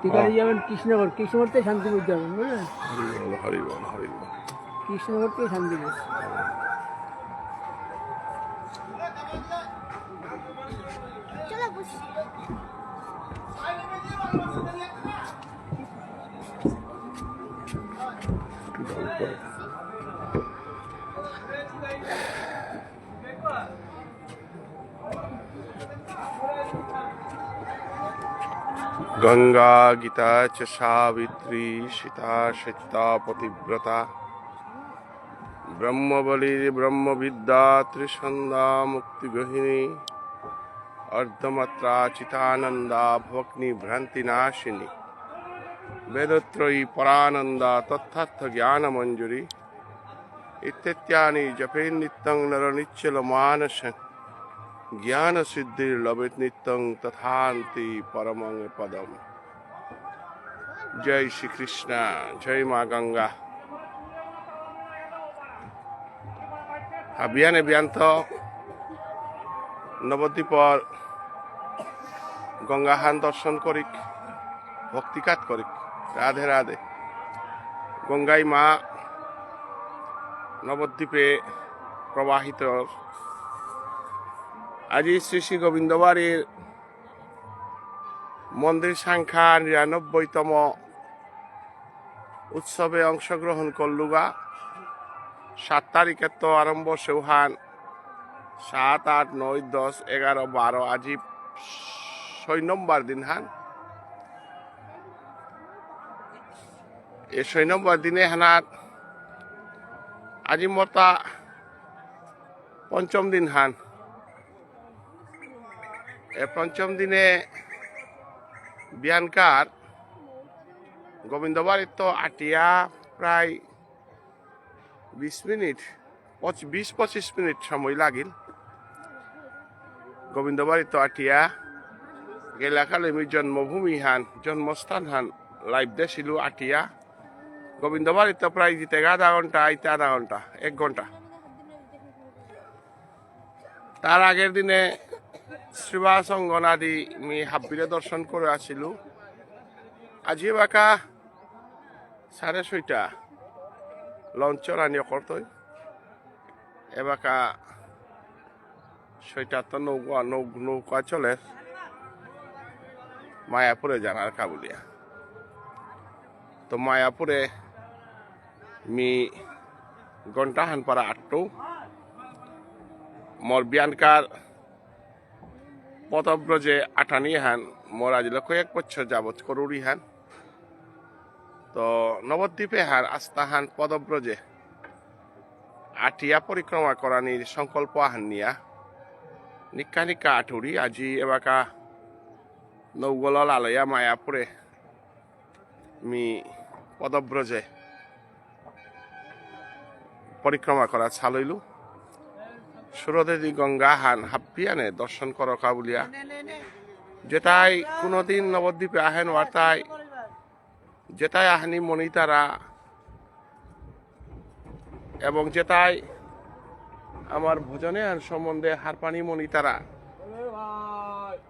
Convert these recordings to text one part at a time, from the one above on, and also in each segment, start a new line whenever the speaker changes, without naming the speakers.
টিকারে যাবেন কৃষ্ণনগর কৃষ্ণনগর থেকে শান্তিপুর যাবেন বুঝলেন? কৃষ্ণনগর থেকে শান্তিপুর।
একটু গঙ্গা গীতা চ সাবিত্রী সীতা সত্যা পতিব্রতা ব্রহ্মবলির ব্রহ্মবিদ্যা ত্রিসন্ধা মুক্তিগহিনী অর্ধমাত্রা চিতানন্দা ভগ্নি ভ্রান্তিনাশিনী বেদত্রয়ী পরানন্দা তথার্থ জ্ঞান মঞ্জুরি ইত্যাদি জপে নিত্যং নর নিচ্ছল মানসং জ্ঞান সিদ্ধির লবিত নিত্যং তথান্তি পরমং পদম জয় শ্রীকৃষ্ণ জয় মা গঙ্গা আবিয়ানে ব্যান্ত নবদ্বীপর গঙ্গাহান দর্শন করিক ভক্তিকাত করিক রাধে রাধে গঙ্গাই মা নবদ্বীপে প্রবাহিত আজি শ্রী শ্রী গোবিন্দবাড়ির মন্দির সংখ্যা নিরানব্বইতম উৎসবে অংশগ্রহণ করলুগা। সাত তারিখে তো আরম্ভ সৌহান। সাত, আট, নয়, দশ, এগারো, বারো, আজি ছয় নম্বর দিন হান। এই ছয় নম্বর দিনে হানাত আজি মতা পঞ্চম দিন হান। পঞ্চম দিনে বিয়ানকার গোবিন্দবাড়ির তো আটিয়া প্রায় বিশ মিনিট বিশ পঁচিশ মিনিট সময় লাগিল। গোবিন্দবাড়ি তো আটিয়া গেলাকালে আমি জন্মভূমি হান, জন্মস্থান হান, লাইভ দেছিল আটিয়া। গোবিন্দবাড়ি তো প্রায় যেতে আধা ঘণ্টা আইতে আধা ঘণ্টা এক ঘণ্টা তার আগের দিনে শ্রীবাস অঙ্গনাদি আমি হাব্বিরে দর্শন করে আসিল। আজি বাকা সাড়ে ছয়টা। লঞ্চ রানি করতই এবাকা ছয়টা তো নৌকা, নৌ- নৌকা চলে। মায়াপুরে জানার কাবুলিয়া। তো মায়াপুরে মি ঘণ্টা হান পারা আটটো মোর বিয়ানকার পদব্রজে আটানি হান মোর আজ কয়েক বছর যাবৎ করুরি হান। তো নবদ্বীপে হান আস্তা হান পদব্রজে আটিয়া পরিক্রমা করানির সংকল্প আহান নিয়া নিকা নিকা আঠুরি আজি এবাকা নৌগল আলয়া মায়াপুরে মি পদব্রজে পরিক্রমা করা ছালইলু। সুরদেবী গঙ্গা হান হাপ্পিয়ানে দর্শন করকা বলিয়া যেটাই কোনোদিন নবদ্বীপে আহেন ওয়ার্তায় যেটাই আহানি মনিতারা এবং যেটাই আমার ভোজনে হান সম্বন্ধে হারপানি মনিতারা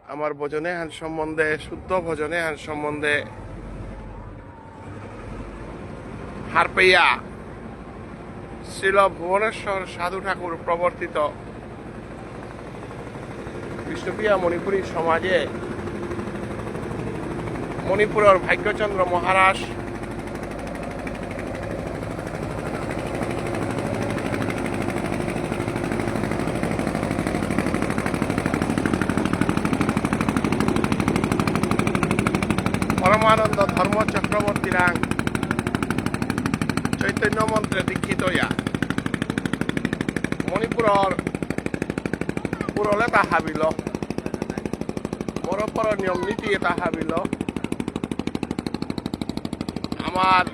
আমার ভোজনে হান সম্বন্ধে শুদ্ধ ভোজনে হান সম্বন্ধে হারপেয়া শিল ভুবনেশ্বর সাধু ঠাকুর প্রবর্তিত। বিষ্ণুপ্রিয়া মণিপুরী সমাজে মণিপুরের ভাগ্যচন্দ্র মহারাজ। পরমানন্দ ধর্ম চক্রবর্তীরাং চৈতন্য মন্ত্রে দীক্ষিত ইয়া মণিপুৰৰ পুরলে এটা হাবিল পরপর নিয়ম নীতি এটা হাবিল আমার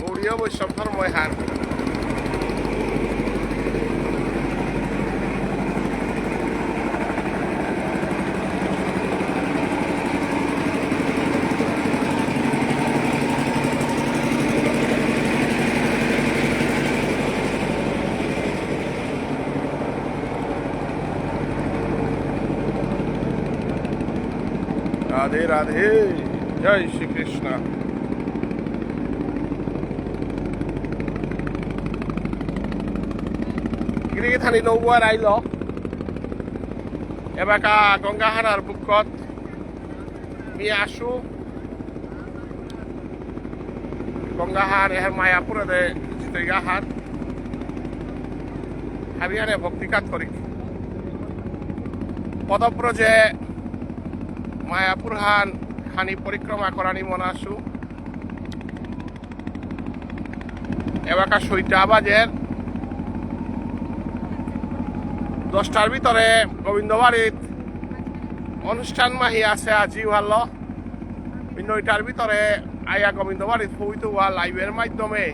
গৌৰীয় বৈষ্ণব ধর্ম হান রাধে রাধে। জয় শ্রীকৃষ্ণ। গিরি থানি নৌবার আইল। এবাকা গঙ্গাহারার বুকত। মি আসু। গঙ্গাহার এর মায়াপুরে দে জিতৈগাহার হাবিয়ানে ভক্তিকাত করি পদব্রজে মায়াপুর হান, খানি পরিক্রমা করানি মনাসু এবাকা সইটা বাজের দশটার ভিতরে গোবিন্দবাড়িত অনুষ্ঠান মাহি আছে আজি ভালো। নয়টার ভিতরে আয়া গোবিন্দবাড়িত ফুইতো হওয়া লাইভের মাধ্যমে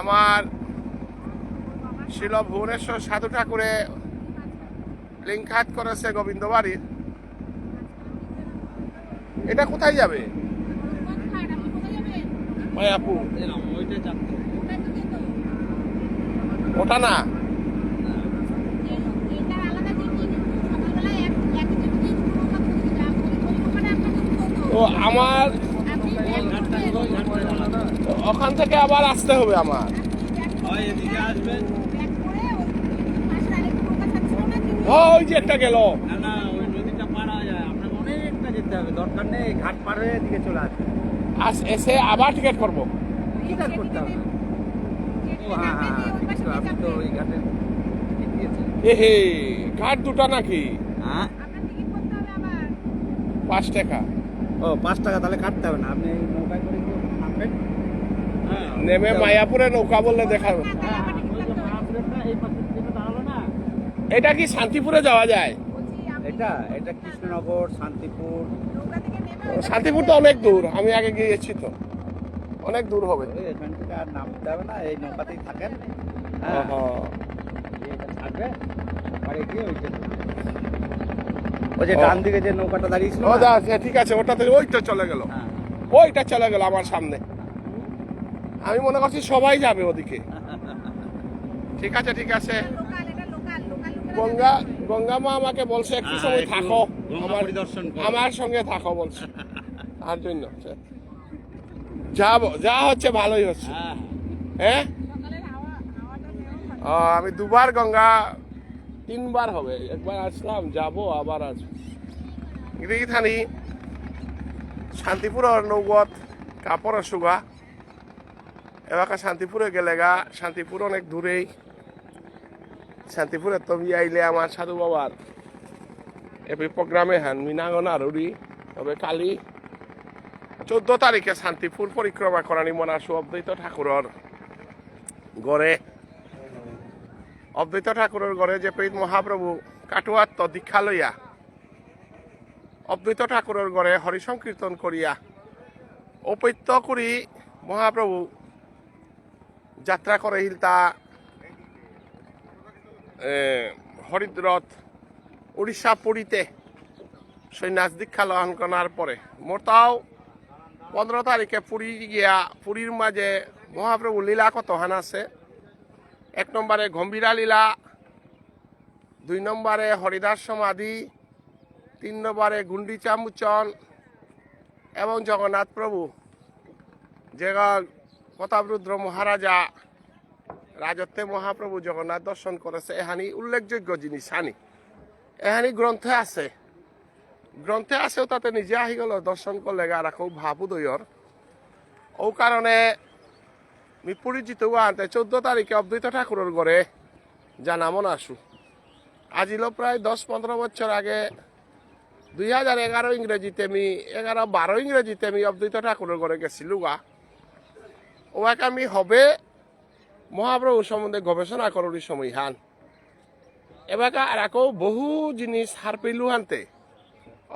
আমার শিল ভুবনেশ্বর সাধু ঠাকুরে লিঙ্কাত করেছে গোবিন্দবাড়ির এটা কোথায় যাবে? ওটা না? তো আমার ওখান থেকে আবার আসতে হবে আমার। ওই যে একটা গেল
না না ওই নদীটা পার হওয়া যায় আপনাকে অনেকটা নেই ঘাট পার হয়ে এদিকে চলে আসবে।
আস এসে আবার টিকিট করব।
কি কাজ করতে হবে ও হ্যাঁ হ্যাঁ হ্যাঁ, ঠিক আছে আপনি তো ওই ঘাটে
এহে ঘাট দুটা নাকি?
হ্যাঁ।
পাঁচ টাকা।
ও পাঁচ টাকা তাহলে কাটতে হবে না। আপনি নৌকায় করে নামবেন হ্যাঁ
নেমে মায়াপুরে নৌকা বললে দেখাবে এটা কি শান্তিপুরে যাওয়া যায়?
এটা এটা কৃষ্ণনগর শান্তিপুর
শান্তিপুর তো অনেক দূর আমি আগে গিয়েছি তো। অনেক দূর হবে।
ওই এখান থেকে আর নামতে হবে না এই নৌকাতেই থাকেন। হ্যাঁ। থাকবে বাড়ি গিয়ে ওইটা ওই যে
ও।
ডান দিকে যে নৌকাটা দাঁড়িয়েছিল
ও
না?
ঠিক আছে ওটা থেকে ওইটা চলে গেল।
হ্যাঁ।
ওইটা চলে গেল আমার সামনে। আমি মনে করছি সবাই যাবে ওদিকে। ঠিক আছে ঠিক আছে। গঙ্গা গঙ্গা মা আমাকে বলছে একটু
হ্যাঁ,
সময় থাকো। আমার আমার সঙ্গে থাকো বলছে। তার জন্য যাব যা হচ্ছে ভালোই হচ্ছে।
হ্যাঁ।
হ্যাঁ? আমি দুবার গঙ্গা তিনবার হবে। একবার আসলাম যাব আবার আসব। থানি শান্তিপুর নৌগত কাপড় সুগা। এবার শান্তিপুরে গেলে গা শান্তিপুর অনেক দূরেই। শান্তিপুরে, তুমি আইলে আমার সাধু বাবার। এপি প্রোগ্রামে হান মিনাঙ্গনা রুড়ি তবে কালি চোদ্দ তারিখে শান্তিপুর পরিক্রমা করানি মনাসু অদ্বৈত ঠাকুরর গড়ে। অদ্বৈত ঠাকুরের গড়ে যে পেট মহাপ্রভু কাটুয়াত্ম দীক্ষা লইয়া অদ্বৈত ঠাকুরের গড়ে হরিসংকীর্তন করিয়া, ঔপত্য করি মহাপ্রভু যাত্রা করে হিলতা হরিদ্রথ উড়িষ্যা পুরীতে সন্ন্যাস দীক্ষা গ্রহণ করার পরে। মোর তাও পনেরো তারিখে পুরী গিয়া, পুরীর মাঝে মহাপ্রভু লীলা কত হান আছে? এক নম্বরে গম্ভীরা লীলা, দুই নম্বরে হরিদাস সমাধি, তিন নম্বরে গুন্ডিচা মুচন এবং জগন্নাথ প্রভু। যে প্রতাপরুদ্র মহারাজা রাজত্বে মহাপ্রভু জগন্নাথ দর্শন করেছে, এহানি উল্লেখযোগ্য জিনিস, হানি। এহানি গ্রন্থে আছে। গ্রন্থে আছেও তাতে নিজে আহি গেল, দর্শন করলে আর খুব ভাবু দইয়র ও কারণে আমি পুরী জিতে আনতে চোদ্দ তারিখে অদ্বৈত ঠাকুরের ঘরে জানামন আসু। আজিল প্রায় দশ পনেরো বছর আগে দুই হাজার এগারো ইংরেজিতে আমি এগারো বারো ইংরেজিতে আমি অদ্বৈত ঠাকুরের ঘরে গেছিলু গা। ওয়াকে আমি হবে মহাপ্রভু সম্বন্ধে গবেষণা করার সময় হান। এবার আর আকৌ বহু জিনিস হার পেলু হানতে।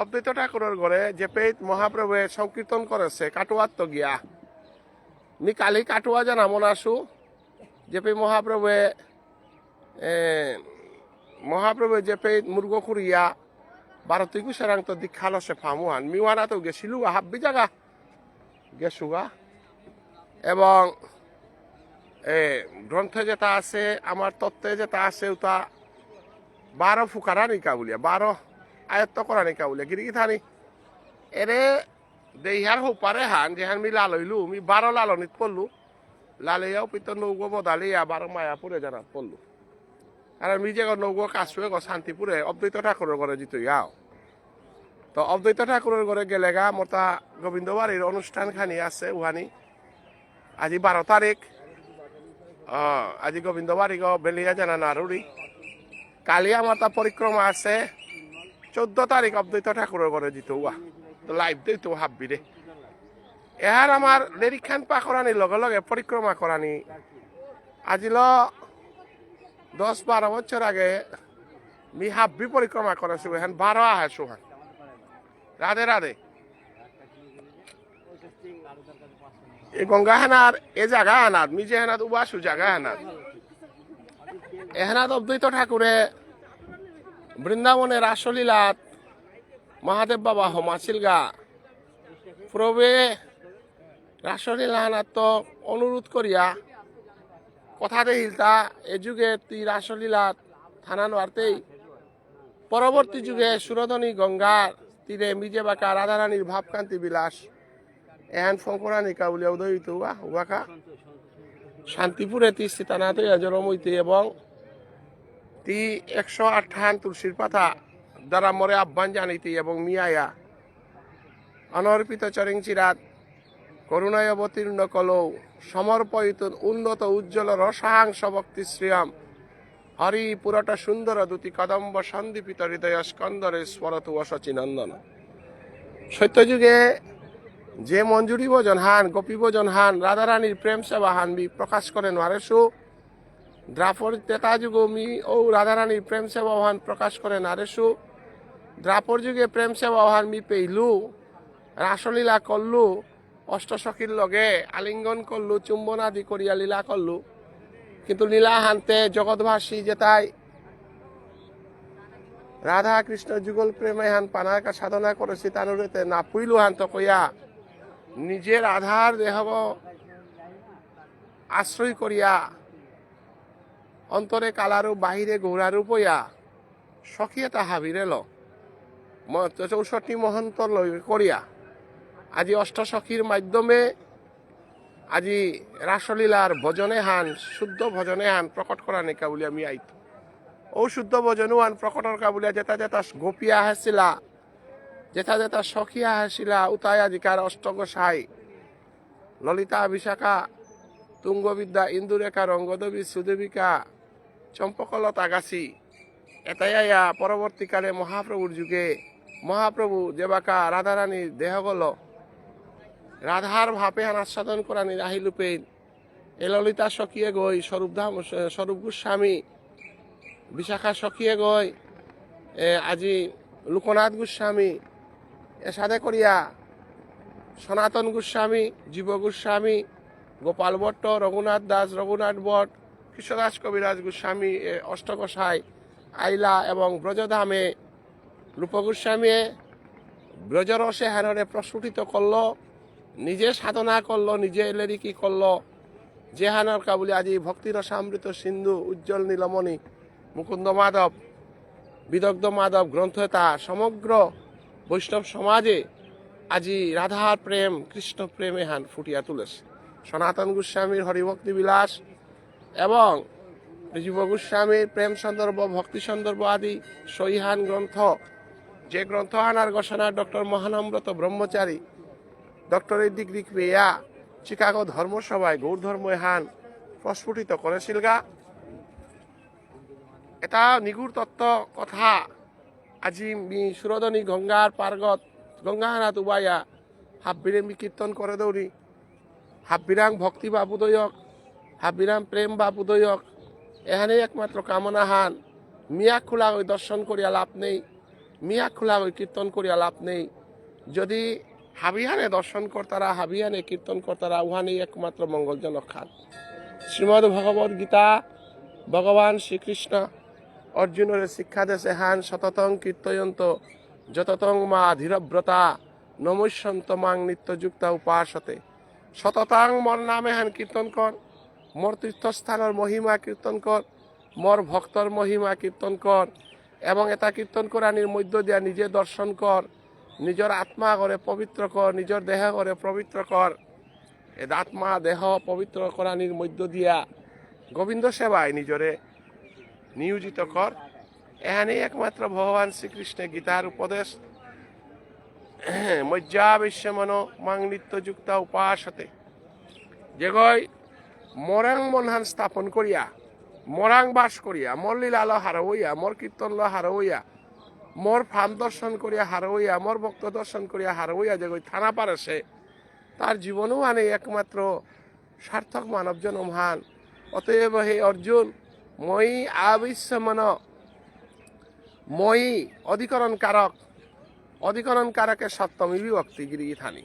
অদ্বৈত ঠাকুরের ঘরে যে পেট মহাপ্রভুয়ে সংকীর্তন করেছে কাটুয়ার তো গিয়া মি কালি কাটুয়া যে নামন আসু যে পে মহাপ্রভুয়ে মহাপ্রভু যে পে মুর্গ খুরিয়া ভারতী কুসারাং তো দীক্ষা লসে ফামুহান মিওয়ানা তো গেছিলু হাব্বি জাগা। গেছু গা এবং গ্রন্থে যেটা আছে, আমার তত্ত্বে যেটা আছে, ওটা বারো ফুকারা নিকা বলিয়া বারো আয়ত্ত করা নিকা বলিয়া গিরি থানি। এরে দেহার হোপারে হান, যেহান মি লালইলু, মি বারো লালনিত পড়লু। লালইয়াও পিত নৌগো বদালিয়া, বারো মায়াপুরে জানাত পড়লু। আর আমি যে নৌগো কাশুয়ে গো শান্তিপুরে, অদ্বৈত ঠাকুরের ঘরে জিত ইয়াও। তো অদ্বৈত ঠাকুরের ঘরে গেলে গা মোটা গোবিন্দ বাড়ির অনুষ্ঠান খানি আছে, উহানি। আজি বারো তারিখ। আজি গোবিন্দ বাড়ি বেলিয়া জানা কালি আমার তা পরিক্রমা আছে। চোদ্দ তারিখ অদ্বৈত ঠাকুরের ঘরে উয়া তো লাইভ দেই তো ভাববি রে এহার আমার নিরীক্ষণ পা করানি লগে লগে পরিক্রমা করানি আজিল দশ বারো বছর আগে মি হাব্বি পরিক্রমা করেছি এখান বারো আহে সুহান রাধে রাধে এই গঙ্গা হেনার এ জায়গা হেনার মি যে হেনাত, উবাসু জায়গা হেনার এহেনাত অদ্বৈত ঠাকুরে বৃন্দাবনের রাসলীলাত মহাদেব বাবা হমাছিল গা প্রবে রাসলীলা হেনাত তো অনুরোধ করিয়া কথা দেহিল তা, এ যুগে তুই রাসলীলাত থানা নোয়ারতেই পরবর্তী যুগে সুরধনী গঙ্গার তীরে মিজে বাঁকা রাধারানীর ভাবকান্তি বিলাস এহান ফঙ্করানিকা বলে উদয়িত উয়া উয়াকা শান্তিপুরে তি সীতানাথ জরমইতে এবং তি একশো আঠান তুলসীর পাতা দ্বারা মরে আহ্বান জানিতে এবং মিয়ায়া। অনর্পিত চরিং চিরাত করুণায় অবতীর্ণ কলৌ সমর্পয়িত উন্নত উজ্জ্বল রসাহাংস ভক্তি শ্রিয়াম হরি পুরটা সুন্দর দুতি কদম্ব সন্দীপিত হৃদয় স্কন্দরে স্মরতু অসচিনন্দন সত্যযুগে যে মঞ্জুরি ভোজন হান, গোপী ভোজন হান, রাধারানীর প্রেম সেবা হান বি প্রকাশ করেন দ্রাপর তেতা যুগ মি ও রাধারানীর প্রেম সেবা হান প্রকাশ করেন নারেশু দ্রাপর যুগে প্রেম সেবা হান মি পেইলু, রাসলীলা করলু, অষ্টসখীর লগে আলিঙ্গন করলু চুম্বন আদি করিয়া লীলা করলু। কিন্তু লীলা হানতে জগৎভাসী যেতাই। রাধা কৃষ্ণ যুগল প্রেমে হান পানাকা সাধনা করেছি, তানুরেতে না পুইলু হান তো কইয়া নিজের আধার দেহ আশ্রয় করিয়া, অন্তরে কালারু বাহিরে গৌরারু পইয়া সখিয়তা হাবিরে ল ম- চৌষট্টি মহন্ত করিয়া আজি অষ্টসখীর মাধ্যমে আজি রাসলীলার ভজনে হান, শুদ্ধ ভজনে হান প্রকট করা নিকা বলি আমি আইতো। ও শুদ্ধ ভজনও হান প্রকটর কা বলিয়া যেটা যেটা গোপিয়া হাসিলা যেটা যেটা সখিয়া হাসিলা উতায় আজিকার অষ্টগোসাই। ললিতা বিশাখা তুঙ্গবিদ্যা ইন্দুরেখা রঙ্গদেবী সুদেবিকা চম্পকলতা গাছি এটাইয়া পরবর্তীকালে মহাপ্রভুর যুগে। মহাপ্রভু দেবাকা রাধারানীর দেহগল রাধার ভাপে হান আস্বাদন করা নিরাহিলুপেন এ ললিতা সখিয়ে গই স্বরূপধাম স্বরূপ গোস্বামী, বিশাখা সখিয়ে গই আজি লোকনাথ গোস্বামী এ সাথে করিয়া সনাতন গোস্বামী, জীব গোস্বামী, গোপাল ভট্ট, রঘুনাথ দাস, রঘুনাথ ভট্ট, কৃষ্ণদাস কবিরাজ গোস্বামী অষ্টগোসাই আইলা এবং ব্রজধামে রূপ গোস্বামী ব্রজরসে হেনরে প্রস্ফুটিত করল, নিজে সাধনা করল, নিজে লেরিকি করল। জেহানার কাবুলি আজি ভক্তিরসামৃত সিন্ধু উজ্জ্বল নীলমণি, মুকুন্দ মাধব, বিদগ্ধ মাধব গ্রন্থতা সমগ্র বৈষ্ণব সমাজে আজি রাধার প্রেম, কৃষ্ণ প্রেমে হান ফুটিয়া তুলেছে। সনাতন গোস্বামীর হরিভক্তি বিলাস এবং জীব গোস্বামীর প্রেম সন্দর্ভ, ভক্তি সন্দর্ভ আদি সহিহান গ্রন্থ, যে গ্রন্থ আনার ঘোষণা ডক্টর মহানম্রত ব্রহ্মচারী ডক্টরের ডিগ্রি পেয়া চিকাগো ধর্মসভায় গৌর ধর্ম হান প্রস্ফুটিত করেছিল গা। এটা নিগুড় তত্ত্ব কথা আজি মি সুরদনী গঙ্গার পার্গত গঙ্গাহানাত উবাইয়া হাব্বিরে মি কীর্তন করে দৌড়ি হাব্বিরাং ভক্তি বা বুদয়ক হাব্বিরাম প্রেম বা বুদয়ক এখানে একমাত্র কামনা হান মিয়া খোলা ওই দর্শন করিয়া লাভ নেই, মিয়া খোলা ওই কীর্তন করিয়া লাভ নেই। যদি হাবিহানে দর্শন কর্তারা হাবিহানে কীর্তন কর্তারা উহানে একমাত্র মঙ্গলজনক খান। শ্রীমদ ভগবত গীতা ভগবান শ্রীকৃষ্ণ অর্জুনের শিক্ষা দেশে হান শততং কীর্তয়ন্ত, যততং মা ধীরব্রতা, নমস্যন্ত মাং নিত্যযুক্তা উপাসতে। শততাং মর নামে হান কীর্তন কর, মোর তীর্থস্থানের মহিমা কীর্তন কর, মোর ভক্তর মহিমা কীর্তন কর, এবং এটা কীর্তন করানির মধ্য দিয়া নিজে দর্শন কর, নিজের আত্মা করে পবিত্র কর, নিজের দেহ করে পবিত্র কর। আত্মা দেহ পবিত্র করানির মধ্য দিয়া গোবিন্দ সেবায় নিজরে নিয়োজিত কর। এখানে একমাত্র ভগবান শ্রীকৃষ্ণে গীতার উপদেশ। মজ্জা বিশ্বমন মাং নিত্যযুক্ত উপাসতে। যেগৈ মরাং মনহান স্থাপন করিয়া, মরাং বাস করিয়া, মর লীলাল হারবইয়া মর কীর্তন ল হারবইয়া মোর ফান দর্শন করিয়া হারবইয়া মোর ভক্ত দর্শন করিয়া হারবইয়া যেগৈ থানা পারে তার জীবনও আনে একমাত্র সার্থক মানব জনম হান। অতএব হে অর্জুন মই আবিশ্বমন মই অধিকরণ কারক অধিকরণ কারকের সপ্তমী বিভক্তি থানি।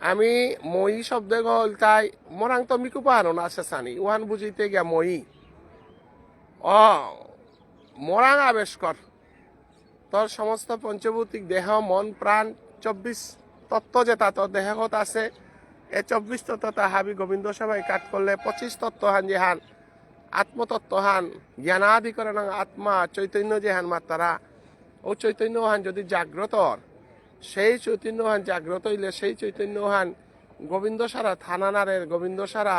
আমি মই শব্দে গল তাই মরাং তো মিকু পাহানো না শেষানি ওহান বুঝিতে গিয়া মই। অ মরাং আবেশ কর তোর সমস্ত পঞ্চভৌতিক দেহ, মন প্রাণ চব্বিশ তত্ত্ব যেটা তোর দেহগত আছে। এ চব্বিশ তত্ত্ব তাহাবি গোবিন্দ সবাই কাট করলে পঁচিশ তত্ত্ব হান যে হান। আত্মতত্ত্ব হান জ্ঞানাধিকরণ আত্মা, চৈতন্য যে হান মাত্রারা। ও চৈতন্য হান যদি জাগ্রতর, সেই চৈতন্য হান জাগ্রত হইলে সেই চৈতন্য হান গোবিন্দ সারা থানানারের গোবিন্দ সারা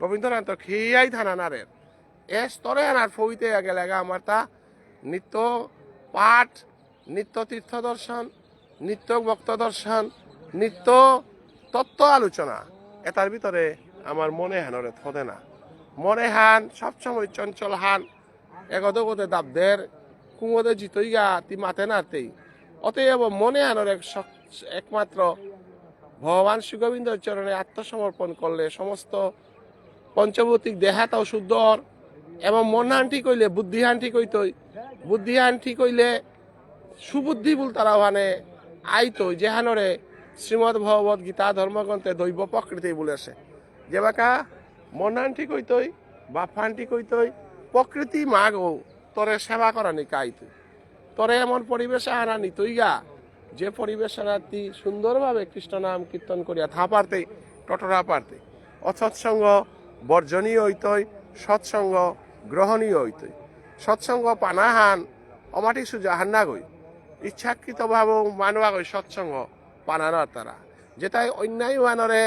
গোবিন্দনাথ খেয়াই থানানারের এ স্তরে আনার ফইতে গেলে আমার তা নিত্য পাঠ, নিত্য তীর্থ দর্শন, নিত্য ভক্ত দর্শন, নিত্য তত্ত্ব আলোচনা। এটার ভিতরে আমার মনে হানরে থদে না। মনে হান, সবসময় চঞ্চল হান। এগদগতে দাবদের কুমদে জিতই গা, তি মাতে নাতেই অতএব মনে হানর এক একমাত্র ভগবান শ্রীগোবিন্দর চরণে আত্মসমর্পণ করলে সমস্ত পঞ্চভৌতিক দেহাতাও শুদ্ধ হর। এবং মন হান ঠিক হইলে, বুদ্ধি হান ঠিক হইতই। বুদ্ধি হান ঠিক হইলে, সুবুদ্ধি বল তারা ওখানে আইতো যেহানরে শ্রীমদ ভগবত গীতা ধর্মগ্রন্থে দৈব প্রকৃতি বলেছে। যে বাকা মনান ঠিক হইতই, বাফান ঠিক হইতই, প্রকৃতি মাগ, তরে সেবা করা নি কাইতই তরে এমন পরিবেশে আনা নিতই গা, যে পরিবেশ আনাতি সুন্দরভাবে কৃষ্ণ নাম কীর্তন করিয়া থা পারতে, টটরা পারতে। অসৎসঙ্গ বর্জনীয় হইতই, সৎসঙ্গ গ্রহণীয় হইতই। সৎসঙ্গ পানাহান, অমাটি সুজাহান না গই। ইচ্ছাকৃত ভাব মানুয়া গই সৎসঙ্গ পানানোর তারা। যেটাই অন্যায় মানরে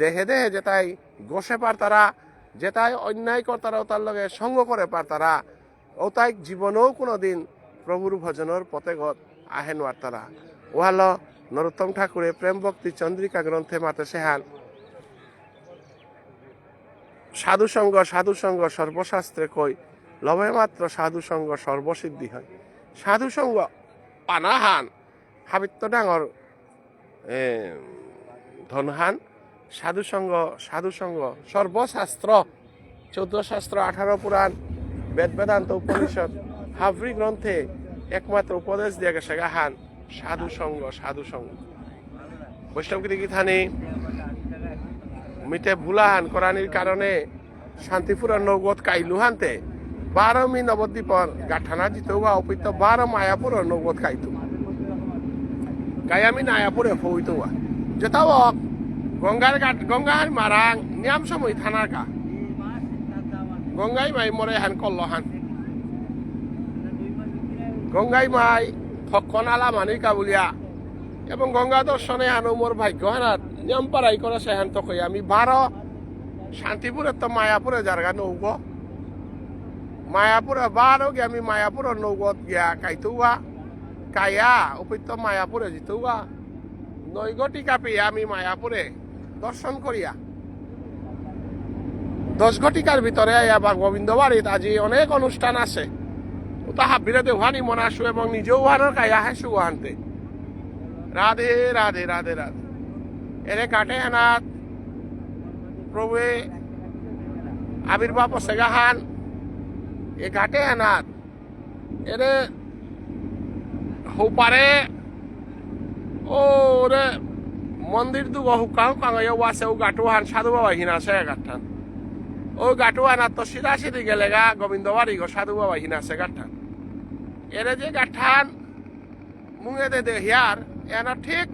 দেহে দেহে যেটাই গোসে পার তারা যেটাই অন্যায় কর তারা লগে সঙ্গ করে পার তারা তাই জীবনেও কোনো দিন প্রভুর ভজনের পথে গত আহে নোয়ার তারা ওহাল নরোত্তম ঠাকুরে প্রেম ভক্তি চন্দ্রিকা গ্রন্থে মাতে সেহান সাধু সঙ্গ সাধু সঙ্গ সর্বশাস্ত্রে কই লবে মাত্র সাধু সঙ্গ সর্বসিদ্ধি হয়। সাধু সঙ্গ পানাহান হাবিত্য ডাঙর ধনহান সাধু সঙ্গ সাধু সঙ্গ সর্বশাস্ত্র চৌদ্দ শাস্ত্র আঠারো পুরাণ বেদ বেদান্ত উপনিষদ, হাবরি গ্রন্থে একমাত্র উপদেশ দিয়ে গেছে গাহান সাধু সঙ্গ সাধু সঙ্গ বৈষ্ণবগিরি গীতানি মিটে ভুলাহান করানির কারণে শান্তিপুরের নৌগত কাইলুহানতে বারো মি নবদ্বীপর গাঠানা জিতৌয়া অপিত বারো মায়াপুরের নৌগত কাইতু। গায়ামি নায়াপুরে ফৌতৌয়া যেতাও গঙ্গার ঘাট গঙ্গার মারাং, নিয়াম সময় থানার কা গঙ্গাই মাই মরে হান কল্ল হান। গঙ্গাই মাই থক্ষণ আলা মানি কাবুলিয়া এবং গঙ্গা দর্শনে হানো মোর ভাগ্য হানাত। নিয়ম পারাই করে সেহান তো কই আমি বারো শান্তিপুরের তো মায়াপুরে জারগা নৌগ। মায়াপুরে বারো গে আমি মায়াপুরের নৌগত গিয়া কাইতুয়া। কায়া উপত্য মায়াপুরে জিতুয়া। নৈগটি কাপি আমি মায়াপুরে দর্শন করিয়া। দশ ঘটিকার ভিতরে আবার গোবিন্দ বাড়িত আজি অনেক অনুষ্ঠান আছে। তাহা বিরাদে উহানি মনাসু এবং নিজেও উহানোর কায়া হাসু উহানতে। রাধে রাধে রাধে রাধে। এরে কাটে হানাত প্রভুয়ে আবির্ভাব সেগাহান এ ঘাটে হানাত। এরে হুপারে ও রে মন্দির দু হুকা হুকাং আছে, ও গাটু হান সাধু বাবা হিনা আছে গাঠান ও গাটু হানাত তো সিধা সিধি গেলে গা গোবিন্দ বাড়ি গো সাধু বাবা হিনা আছে গাঠান এরে যে গাঠান, মুঙে দে দে হিয়ার, এনা ঠিক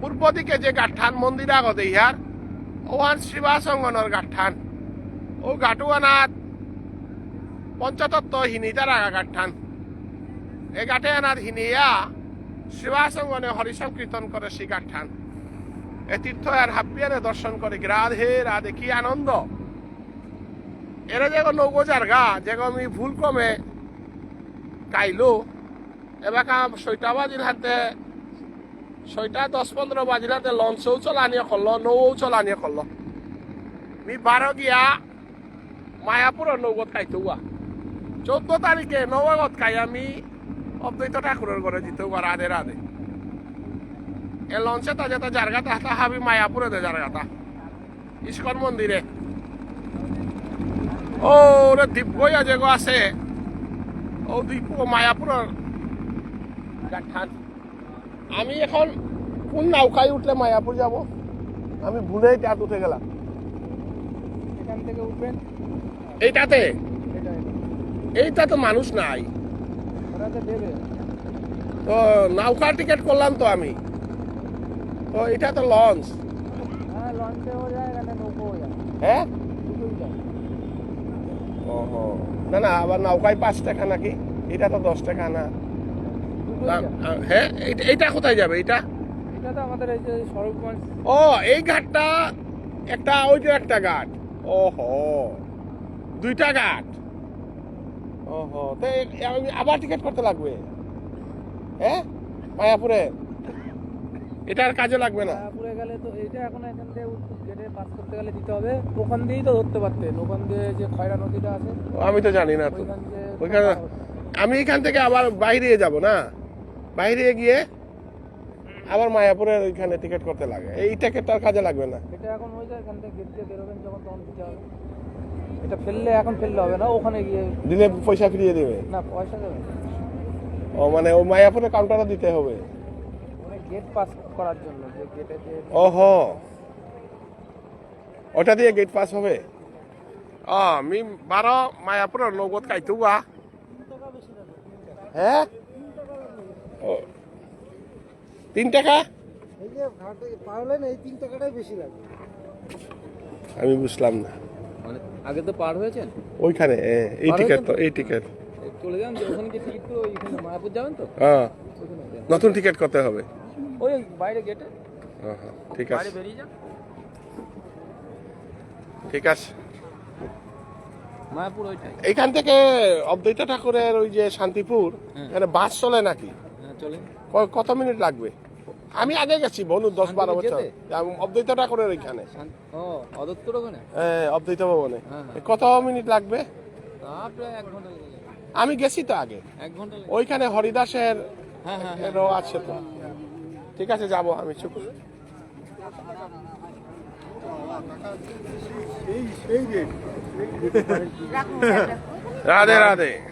পূর্ব দিকে যে গাঠান মন্দির আগতে ইহার ওহান শিবাসঙ্গনের গাঠান। ও গাটুয়ানাথ পঞ্চতত্ত্ব হিনিতার আগা গাঠান। এ ঘাটে আনার হিনিয়া শিবাসঙ্গনে হরিসং কীর্তন করে সেই গাঠান এ তীর্থ আর হাপ্পিয়ারে দর্শন করে। রাধে রাধে, কি আনন্দ। এরা যে নৌকো জারগা যে আমি ভুল কমে কাইলো এবার ছয়টা বাজির হাতে, ছয়টা দশ পনেরো বাজির হাতে, লঞ্চও চলানিয়ে করল, নৌও চলানিয়ে করল। মি বারো গিয়া মায়াপুরের নৌকত খাইতে চোদ্দ তারিখে নৌগত খাই আমি অদ্বৈত ঠাকুরের ঘরে দিতে হুয়া রাধে রাধে এ লঞ্চে তা যেটা জারগাতা হাতা হাবি মায়াপুরে দে জারগাতা ইস্কন মন্দিরে ও রে দিব্যয়া যে গো আছে ও দিব্য মায়াপুরের গাঠান আমি এখন কোন নৌকায় উঠলে মায়াপুর যাব আমি ভুলেই তাত উঠে গেলাম
এখান থেকে উঠবেন
এইটাতে এইটা তো মানুষ নাই
তো
নৌকা টিকিট করলাম তো আমি। তো এটা তো লঞ্চ।
হ্যাঁ
হ্যাঁ ওহো। না না আবার নৌকায় পাঁচ টাকা নাকি? এটা তো দশ টাকা না। হ্যাঁ এইটা কোথায় যাবে? এটা
এটা
ও এই ঘাটটা একটা ওই যে একটা ঘাট। ওহো। দুইটা ঘাট। ওহো তো আমি আবার টিকিট করতে লাগবে? হ্যাঁ? মায়াপুরে? এটা আর কাজে লাগবে না।
মায়াপুরে গেলে তো এটা এখন এখান থেকে গেটে পাস করতে গেলে দিতে হবে। ওখান দিয়েই তো ধরতে পারতেন ওখান দিয়ে যে খয়রা নদীটা আছে
আমি তো জানি না তো।
ওইখানে
আমি এখান থেকে আবার বাইরে যাব না? বাইরে গিয়ে আবার মায়াপুরের ওইখানে টিকিট করতে লাগে। এই টিকিট টিকিটটার কাজে লাগবে না।
এটা এখন হয়ে যায় এখান থেকে গেট দিয়ে বেরোবেন যখন তখন দিতে হবে। এটা ফেললে এখন ফেললে হবে না ওখানে গিয়ে
দিলে পয়সা ফিরিয়ে দেবে।
না পয়সা দেবে
ও মানে ও মায়াপুরের কাউন্টারে দিতে হবে।
মানে গেট পাস করার জন্য যে গেটে যে
ওহো। ওটা দিয়ে গেট পাস হবে? আমি বারো মায়াপুরের নগদ কাইতু বা হ্যাঁ? ও তিন টাকা?
এই যে ঘাটে এই তিন টাকাটাই বেশি লাগে।
আমি বুঝলাম না।
মানে আগে তো পার হয়েছেন?
ওইখানে এই টিকিট তো? এই টিকিট
চলে যান যে ওখানে গিয়ে টিকিট তো ওইখানে মায়াপুর যাবেন তো?
হ্যাঁ। নতুন টিকিট করতে হবে।
ওই বাইরে গেটে
হ্যাঁ, হ্যাঁ, ঠিক
বাইরে
আছে
বেরিয়ে যান।
ঠিক আছে।
মায়াপুর ওইটাই।
এইখান থেকে অদ্বৈত ঠাকুরের ওই যে শান্তিপুর
হুম।
এখানে বাস চলে নাকি?
হ্যাঁ
ক- কত মিনিট লাগবে? আমি আগে গেছি বনু দশ বারো বছর। অদ্বৈত ঠাকুরের ওইখানে। এ, অদ্বৈত ভবনে?
হ্যাঁ, হ্যাঁ।
কত মিনিট লাগবে? আমি গেছি তো আগে। ওইখানে হরিদাসের
হ্যাঁ হ্যাঁ হ্যাঁ।
আছে তো। ঠিক আছে যাব আমি চুপ রাধে রাধে।